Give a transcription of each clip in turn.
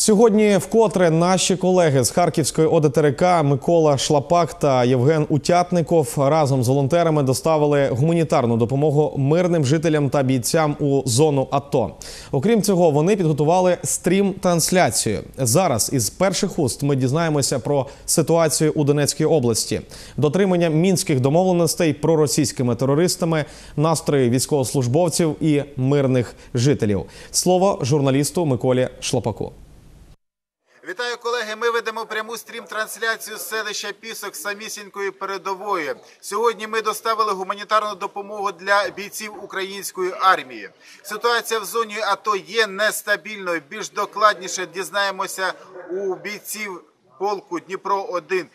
Сьогодні вкотре наші колеги з Харківської ОДТРК Микола Шлапак та Євген Утятников разом з волонтерами доставили гуманітарну допомогу мирним жителям та бійцям у зону АТО. Окрім цього, вони підготували стрім-трансляцію. Зараз із перших уст ми дізнаємося про ситуацію у Донецькій області, дотримання мінських домовленостей проросійськими терористами, настрої військовослужбовців і мирних жителів. Слово журналісту Миколі Шлапаку. Вітаю колеги. Ми ведемо пряму стрім-трансляцію з селища Пісок самісінької передової. Сьогодні ми доставили гуманітарну допомогу для бійців української армії. Ситуація в зоні АТО є нестабільною. Більш докладніше дізнаємося у бійців. Полку Дніпро 1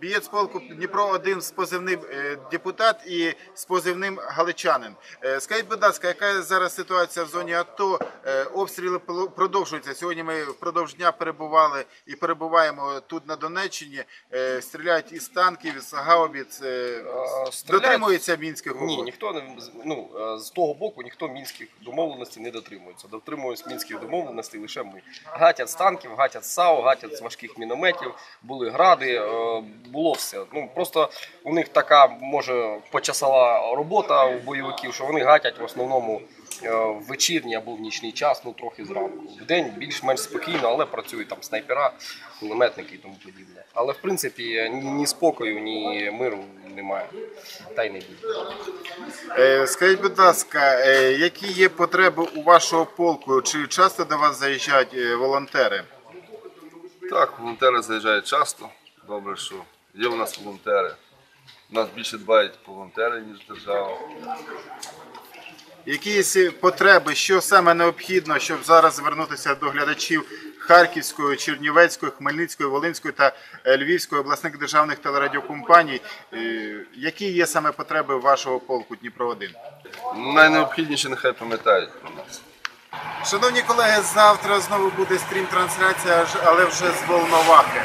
бієць полку Дніпро 1 з позивним е, депутат і з позивним галичанин. Е, Скажіть, будь ласка, яка зараз ситуація в зоні АТО? Е, Обстріли продовжуються. Сьогодні ми впродовж дня перебували і перебуваємо тут на Донеччині. Е, Стріляють із танків, із гаубіц. Е, стріляють? Дотримується мінських Ні, ніхто не ну е, з того боку ніхто мінських домовленостей не дотримується. Дотримуюсь мінських домовленостей лише ми. Гатять з танків, гатять з САУ, гатять з важких мінометів, були гради, е, було все. Ну просто у них така може почасова робота у бойовиків, що вони гатять в основному е, в вечірній або в нічний час, ну трохи зранку. В день більш-менш спокійно, але працюють там снайпера, кулеметники і тому подібне. Але в принципі ні, ні спокою, ні миру немає. Та й не буде. Е, Скажіть, будь ласка, е, які є потреби у вашого полку? Чи часто до вас заїжджають е, волонтери? Так, волонтери заїжджають часто. Добре, що є у нас волонтери. У нас більше дбають волонтери, ніж держава. Якісь потреби, що саме необхідно, щоб зараз звернутися до глядачів Харківської, Чернівецької, Хмельницької, Волинської та е, Львівської обласних державних телерадіокомпаній? Е, Які є саме потреби вашого полку Дніпро 1 Найнеобхідніше нехай пам'ятають про нас. Шановні колеги, завтра знову буде стрім-трансляція, але вже з Волновахи.